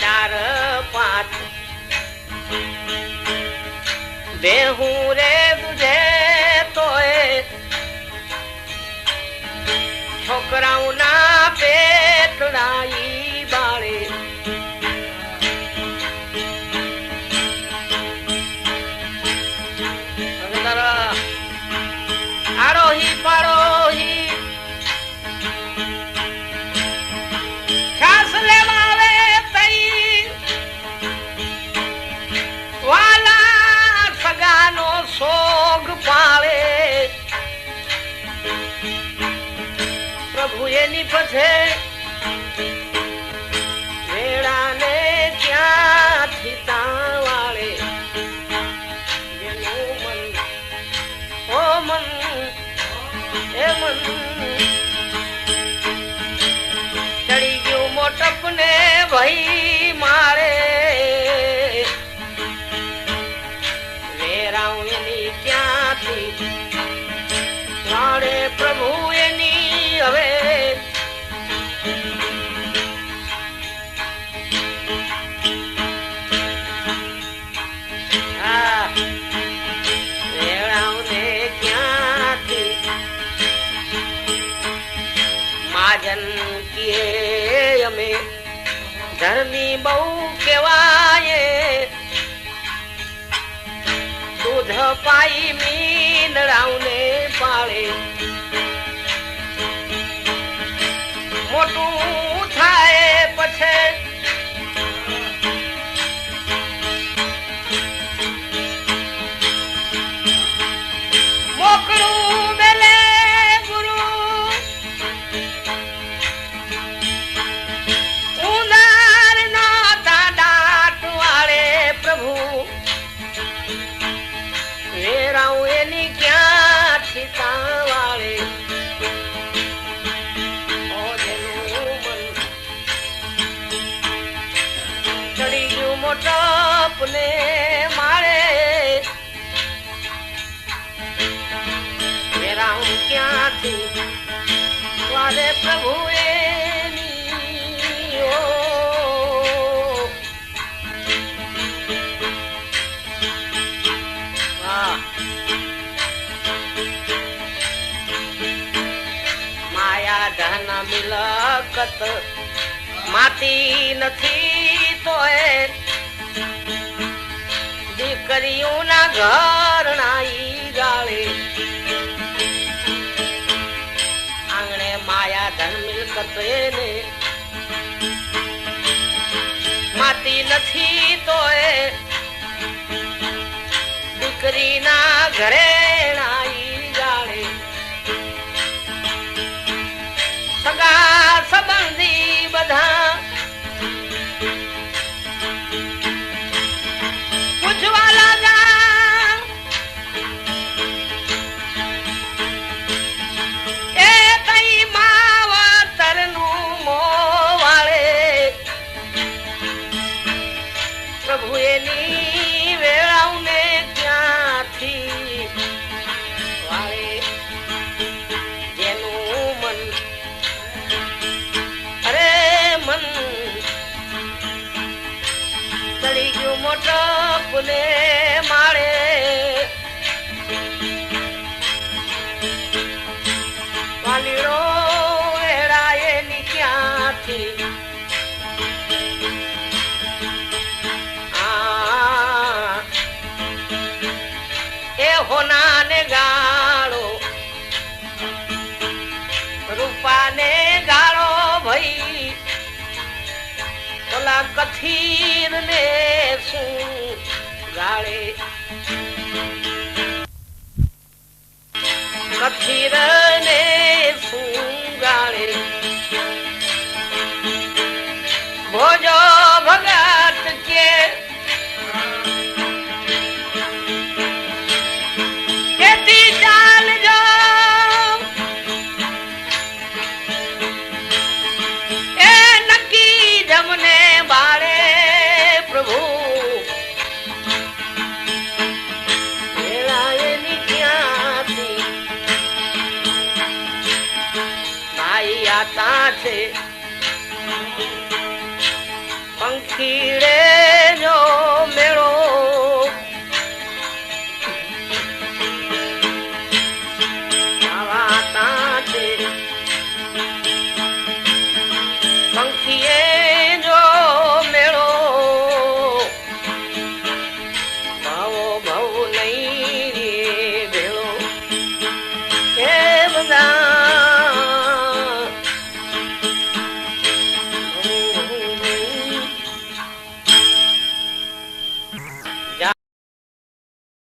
ચાર પાંચ બેહું રે બુજે તોય. છોકરાઓના પેટડાઈ એની પછે વેળાને ક્યાંથી તાં વાળે મન ઓ મન ચડી ગયું મોટપને ભઈ માજન કીએ અમે ધર્મી બહુ કેવાય દૂધ પાઈ મીનડાઉને પાળે મોટું થાય પછી મોટપ મારે માળે હું ક્યાંથી? મારે પ્રભુ એની માયા ધન મિલકત માતી નથી તોય. દીકરીઓના ઘર નાઈ જાળે. આંગણે માયા ધન મિલકત એને માતી નથી તોય. દીકરીના ઘરે ચડી ગયું કથીર ને શું ગાળે? કથીર છે. પંખીડે જો મેળો ભાવો નહીં રે ભેળો બધા